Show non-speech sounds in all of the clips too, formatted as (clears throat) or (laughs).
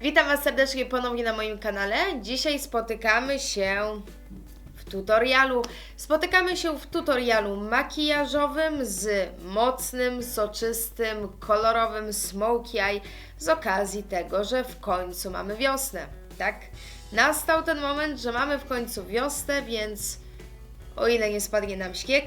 Witam Was serdecznie ponownie na moim kanale. Dzisiaj spotykamy się w tutorialu. Spotykamy się w tutorialu makijażowym z mocnym, soczystym, kolorowym smokey eye z okazji tego, że w końcu mamy wiosnę. Tak? Nastał ten moment, że mamy w końcu wiosnę, więc o ile nie spadnie nam śnieg,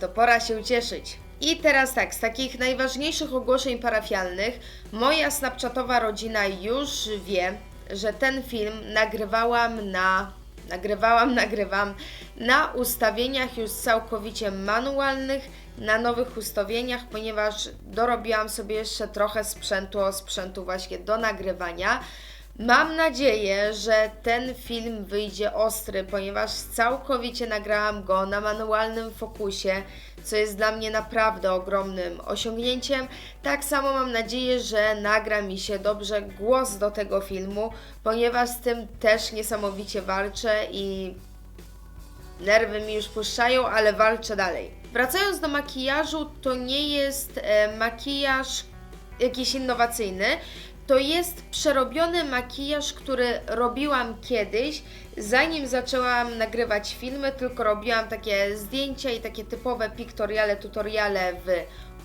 to pora się cieszyć. I teraz tak, z takich najważniejszych ogłoszeń parafialnych, moja snapchatowa rodzina już wie, że ten film nagrywałam na. Nagrywałam, (laughs) nagrywam na ustawieniach już całkowicie manualnych, na nowych ustawieniach, ponieważ dorobiłam sobie jeszcze trochę sprzętu, sprzętu właśnie do nagrywania. Mam nadzieję, że ten film wyjdzie ostry, ponieważ całkowicie nagrałam go na manualnym fokusie, co jest dla mnie naprawdę ogromnym osiągnięciem. Tak samo mam nadzieję, że nagra mi się dobrze głos do tego filmu, ponieważ z tym też niesamowicie walczę i nerwy mi już puszczają, ale walczę dalej. Wracając do makijażu, to nie jest e, makijaż jakiś innowacyjny. To jest przerobiony makijaż, który robiłam kiedyś, zanim zaczęłam nagrywać filmy, tylko robiłam takie zdjęcia i takie typowe piktoriale, tutoriale w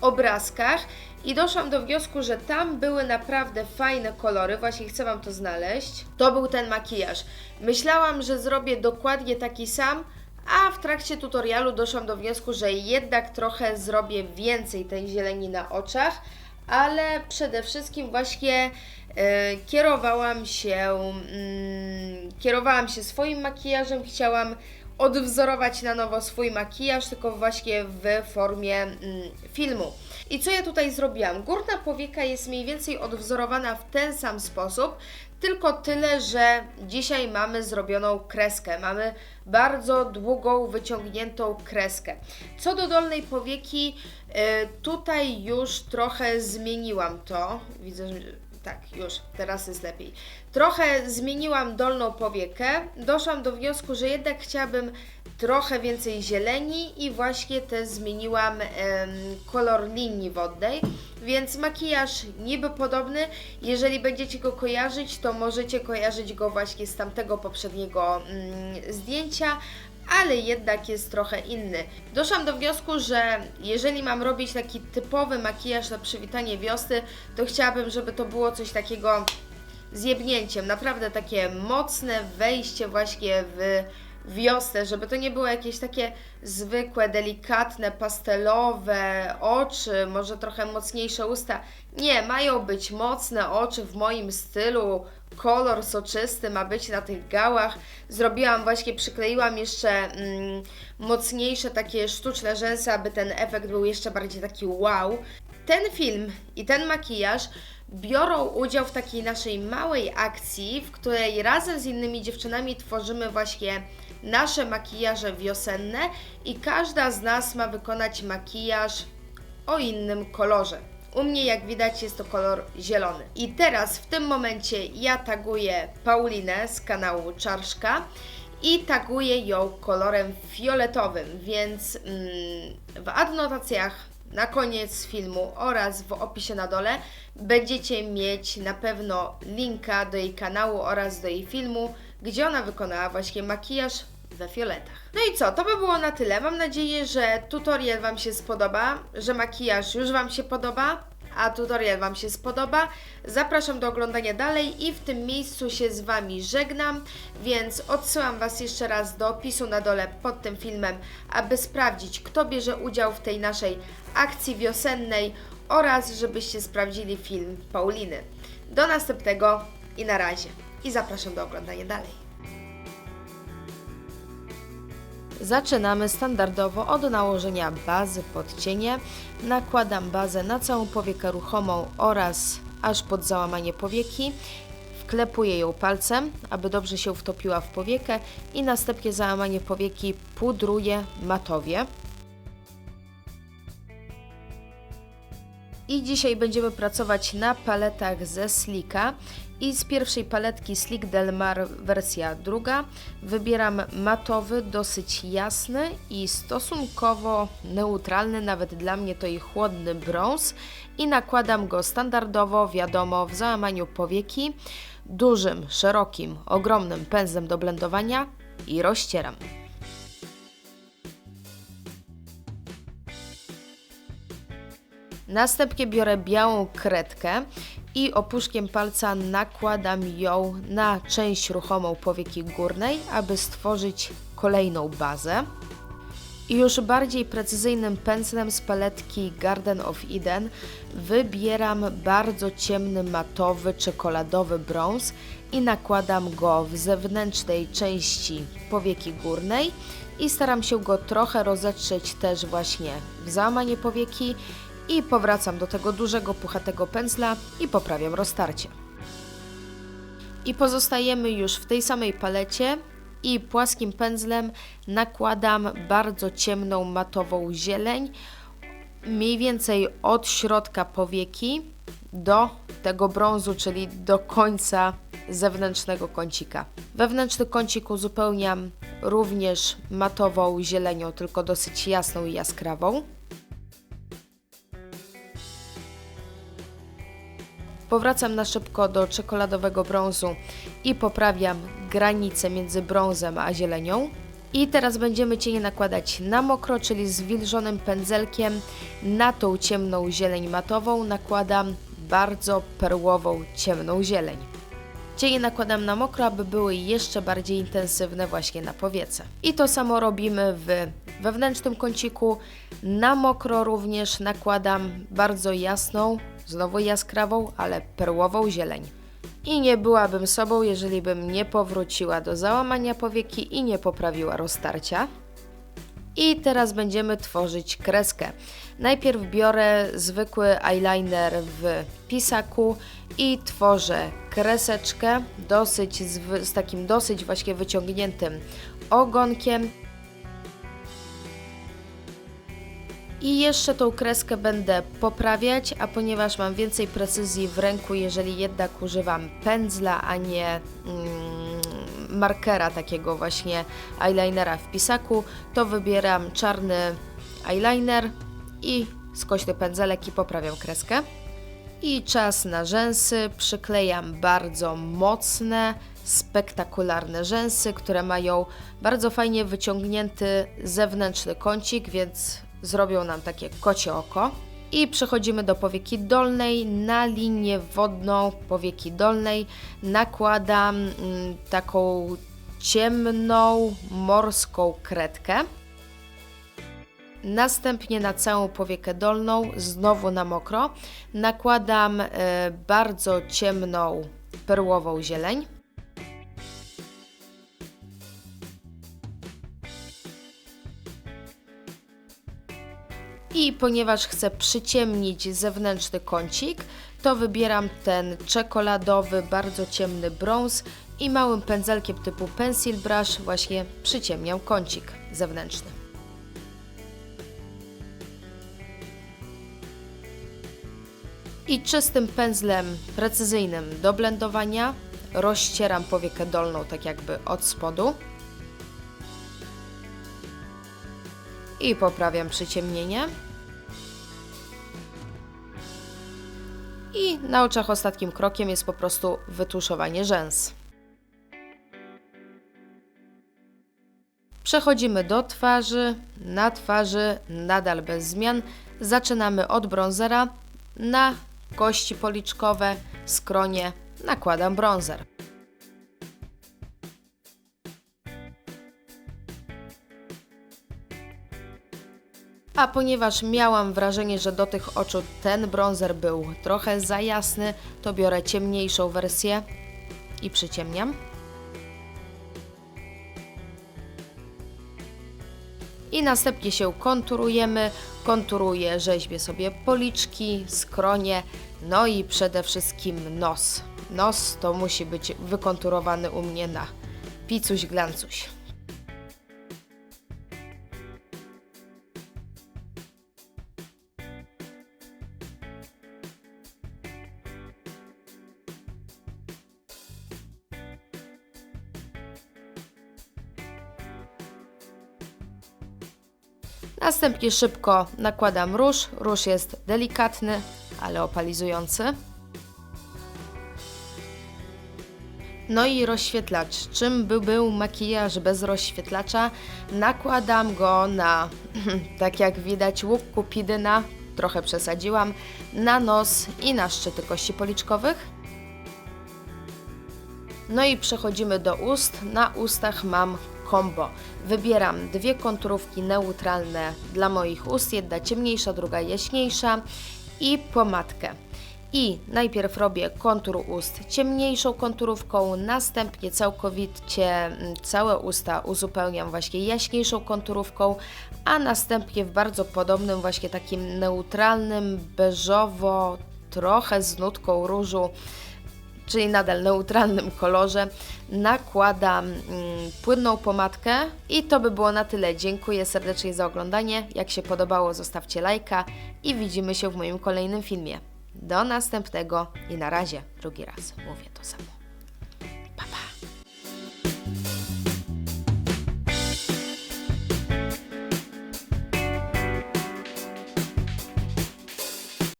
obrazkach i doszłam do wniosku, że tam były naprawdę fajne kolory, właśnie chcę Wam to znaleźć. To był ten makijaż. Myślałam, że zrobię dokładnie taki sam, a w trakcie tutorialu doszłam do wniosku, że jednak trochę zrobię więcej tej zieleni na oczach, ale przede wszystkim właśnie e, kierowałam się mm, kierowałam się swoim makijażem, chciałam odwzorować na nowo swój makijaż, tylko właśnie w formie mm, filmu. I co ja tutaj zrobiłam? Górna powieka jest mniej więcej odwzorowana w ten sam sposób, tylko tyle, że dzisiaj mamy zrobioną kreskę. Mamy bardzo długą, wyciągniętą kreskę. Co do dolnej powieki, y, tutaj już trochę zmieniłam to. Widzę, że tak, już, teraz jest lepiej. Trochę zmieniłam dolną powiekę. Doszłam do wniosku, że jednak chciałabym trochę więcej zieleni i właśnie też zmieniłam em, kolor linii wodnej. Więc makijaż niby podobny. Jeżeli będziecie go kojarzyć, to możecie kojarzyć go właśnie z tamtego poprzedniego mm, zdjęcia, ale jednak jest trochę inny. Doszłam do wniosku, że jeżeli mam robić taki typowy makijaż na przywitanie wiosny, to chciałabym, żeby to było coś takiego z jebnięciem. Naprawdę takie mocne wejście właśnie w wiosnę, żeby to nie było jakieś takie zwykłe, delikatne, pastelowe oczy, może trochę mocniejsze usta. Nie, mają być mocne oczy w moim stylu, kolor soczysty ma być na tych gałach. Zrobiłam właśnie, przykleiłam jeszcze mm, mocniejsze takie sztuczne rzęsy, aby ten efekt był jeszcze bardziej taki wow. Ten film i ten makijaż biorą udział w takiej naszej małej akcji, w której razem z innymi dziewczynami tworzymy właśnie nasze makijaże wiosenne i każda z nas ma wykonać makijaż o innym kolorze. U mnie, jak widać, jest to kolor zielony. I teraz w tym momencie ja taguję Paulinę z kanału Czarszka i taguję ją kolorem fioletowym, więc mm, w adnotacjach na koniec filmu oraz w opisie na dole będziecie mieć na pewno linka do jej kanału oraz do jej filmu, gdzie ona wykonała właśnie makijaż we fioletach. No i co, to by było na tyle. Mam nadzieję, że tutorial Wam się spodoba, że makijaż już Wam się podoba, a tutorial Wam się spodoba. Zapraszam do oglądania dalej i w tym miejscu się z Wami żegnam, więc odsyłam Was jeszcze raz do opisu na dole pod tym filmem, aby sprawdzić, kto bierze udział w tej naszej akcji wiosennej oraz żebyście sprawdzili film Pauliny. Do następnego i na razie. I zapraszam do oglądania dalej. Zaczynamy standardowo od nałożenia bazy pod cienie. Nakładam bazę na całą powiekę ruchomą oraz aż pod załamanie powieki. Wklepuję ją palcem, aby dobrze się wtopiła w powiekę i następnie załamanie powieki pudruję matowie. I dzisiaj będziemy pracować na paletach ze Slika. I z pierwszej paletki Slick Del Mar wersja druga wybieram matowy, dosyć jasny i stosunkowo neutralny, nawet dla mnie to i chłodny brąz i nakładam go standardowo, wiadomo, w załamaniu powieki. dużym, szerokim, ogromnym pędzlem do blendowania i rozcieram. Następnie biorę białą kredkę i opuszkiem palca nakładam ją na część ruchomą powieki górnej, aby stworzyć kolejną bazę. I już bardziej precyzyjnym pędzlem z paletki Garden of Eden wybieram bardzo ciemny matowy czekoladowy brąz i nakładam go w zewnętrznej części powieki górnej i staram się go trochę rozetrzeć też właśnie w załamanie powieki i powracam do tego dużego puchatego pędzla i poprawiam roztarcie. I pozostajemy już w tej samej palecie i płaskim pędzlem nakładam bardzo ciemną matową zieleń, mniej więcej od środka powieki do tego brązu, czyli do końca zewnętrznego kącika. Wewnętrzny kącik uzupełniam również matową zielenią, tylko dosyć jasną i jaskrawą. Powracam na szybko do czekoladowego brązu i poprawiam granicę między brązem a zielenią. I teraz będziemy cienie nakładać na mokro, czyli zwilżonym pędzelkiem na tą ciemną zieleń matową nakładam bardzo perłową ciemną zieleń. Cienie nakładam na mokro, aby były jeszcze bardziej intensywne właśnie na powiece. I to samo robimy w wewnętrznym kąciku. Na mokro również nakładam bardzo jasną, znowu jaskrawą, ale perłową zieleń. I nie byłabym sobą, jeżeli bym nie powróciła do załamania powieki i nie poprawiła roztarcia. I teraz będziemy tworzyć kreskę. Najpierw biorę zwykły eyeliner w pisaku i tworzę kreseczkę dosyć z, z takim dosyć właśnie wyciągniętym ogonkiem. I jeszcze tą kreskę będę poprawiać, a ponieważ mam więcej precyzji w ręku, jeżeli jednak używam pędzla, a nie mm, markera takiego właśnie eyelinera w pisaku, to wybieram czarny eyeliner i skośny pędzelek i poprawiam kreskę. I czas na rzęsy. Przyklejam bardzo mocne, spektakularne rzęsy, które mają bardzo fajnie wyciągnięty zewnętrzny kącik, więc zrobią nam takie kocie oko. I przechodzimy do powieki dolnej. Na linię wodną powieki dolnej nakładam mm, taką ciemną morską kredkę. Następnie na całą powiekę dolną, znowu na mokro, nakładam e, bardzo ciemną perłową zieleń. I ponieważ chcę przyciemnić zewnętrzny kącik, to wybieram ten czekoladowy, bardzo ciemny brąz i małym pędzelkiem typu pencil brush właśnie przyciemniam kącik zewnętrzny. I czystym pędzlem precyzyjnym do blendowania rozcieram powiekę dolną tak jakby od spodu. I poprawiam przyciemnienie. I na oczach ostatnim krokiem jest po prostu wytuszowanie rzęs. Przechodzimy do twarzy. Na twarzy nadal bez zmian. Zaczynamy od bronzera. Na kości policzkowe, skronie nakładam bronzer. A ponieważ miałam wrażenie, że do tych oczu ten bronzer był trochę za jasny, to biorę ciemniejszą wersję i przyciemniam. I następnie się konturujemy. Konturuję, rzeźbię sobie policzki, skronie, no i przede wszystkim nos. Nos to musi być wykonturowany u mnie na picuś glancuś. Następnie szybko nakładam róż. Róż jest delikatny, ale opalizujący. No i rozświetlacz. Czym by był makijaż bez rozświetlacza? Nakładam go na, (clears throat) tak jak widać, łuk kupidyna, trochę przesadziłam, na nos i na szczyty kości policzkowych. No i przechodzimy do ust. Na ustach mam combo. Wybieram dwie konturówki neutralne dla moich ust, jedna ciemniejsza, druga jaśniejsza i pomadkę. I najpierw robię kontur ust ciemniejszą konturówką, następnie całkowicie mm, całe usta uzupełniam właśnie jaśniejszą konturówką, a następnie w bardzo podobnym właśnie takim neutralnym, beżowo, trochę z nutką różu czyli nadal neutralnym kolorze, nakładam mm, płynną pomadkę i to by było na tyle. Dziękuję serdecznie za oglądanie. Jak się podobało, zostawcie lajka i widzimy się w moim kolejnym filmie. Do następnego i na razie drugi raz mówię to samo.